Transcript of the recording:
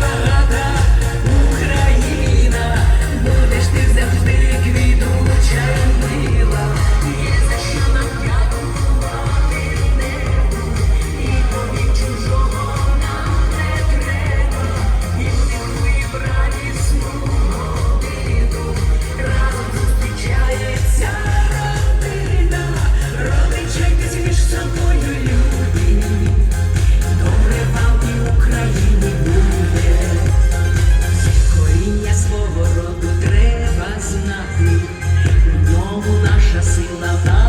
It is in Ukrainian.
Baby, знову наша сила.